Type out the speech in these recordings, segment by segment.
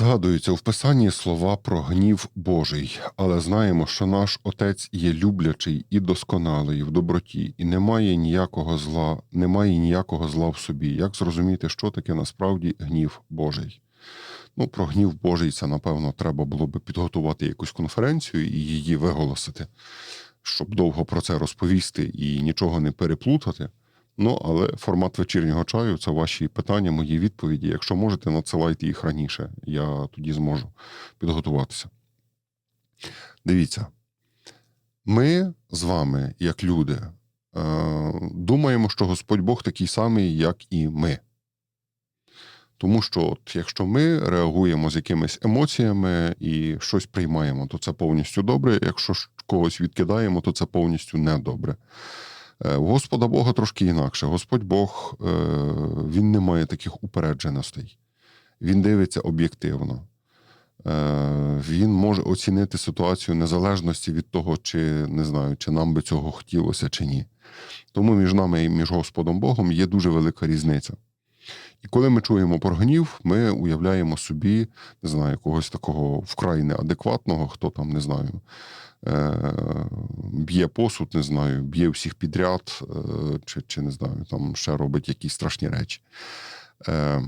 згадуються в Писанні слова про гнів Божий, але знаємо, що наш Отець є люблячий і досконалий в доброті, і немає ніякого зла, немає ніякого зла в собі. Як зрозуміти, що таке насправді гнів Божий? Ну, про гнів Божий це, напевно, треба було би підготувати якусь конференцію і її виголосити, щоб довго про це розповісти і нічого не переплутати. Ну, але формат вечірнього чаю це ваші питання, мої відповіді. Якщо можете, надсилайте їх раніше. Я тоді зможу підготуватися. Дивіться, ми з вами, як люди, е, думаємо, що Господь Бог такий самий, як і ми. Тому що, от, якщо ми реагуємо з якимись емоціями і щось приймаємо, то це повністю добре. Якщо когось відкидаємо, то це повністю недобре. Е, У Господа Бога трошки інакше. Господь Бог е, він не має таких упередженостей. Він дивиться об'єктивно. Е, Він може оцінити ситуацію незалежності від того, чи не знаю, чи нам би цього хотілося, чи ні. Тому між нами і між Господом Богом є дуже велика різниця. І коли ми чуємо про гнів, ми уявляємо собі, не знаю, когось такого вкрай неадекватного, хто там, не знаю, е, б'є посуд, не знаю, б'є всіх підряд, е, чи, чи не знаю, там ще робить якісь страшні речі. Е,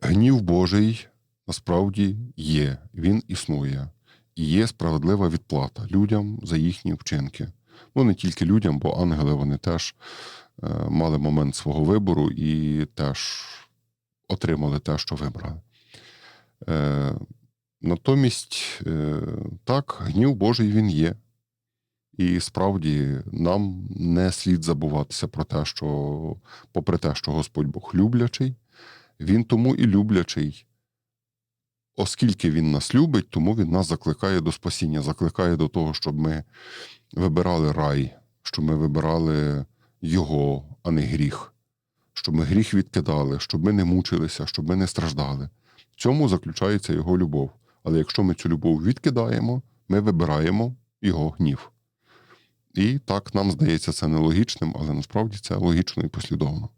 Гнів Божий насправді є, він існує. І є справедлива відплата людям за їхні вчинки. Ну, не тільки людям, бо ангели вони теж мали момент свого вибору і теж отримали те, що вибрали. Е, натомість, е, так, гнів Божий він є. І справді нам не слід забуватися про те, що, попри те, що Господь Бог люблячий, Він тому і люблячий. Оскільки Він нас любить, тому Він нас закликає до спасіння, закликає до того, щоб ми вибирали рай, щоб ми вибирали Його, а не гріх, щоб ми гріх відкидали, щоб ми не мучилися, щоб ми не страждали. В цьому заключається Його любов. Але якщо ми цю любов відкидаємо, ми вибираємо Його гнів. І так нам здається це нелогічним, але насправді це логічно і послідовно.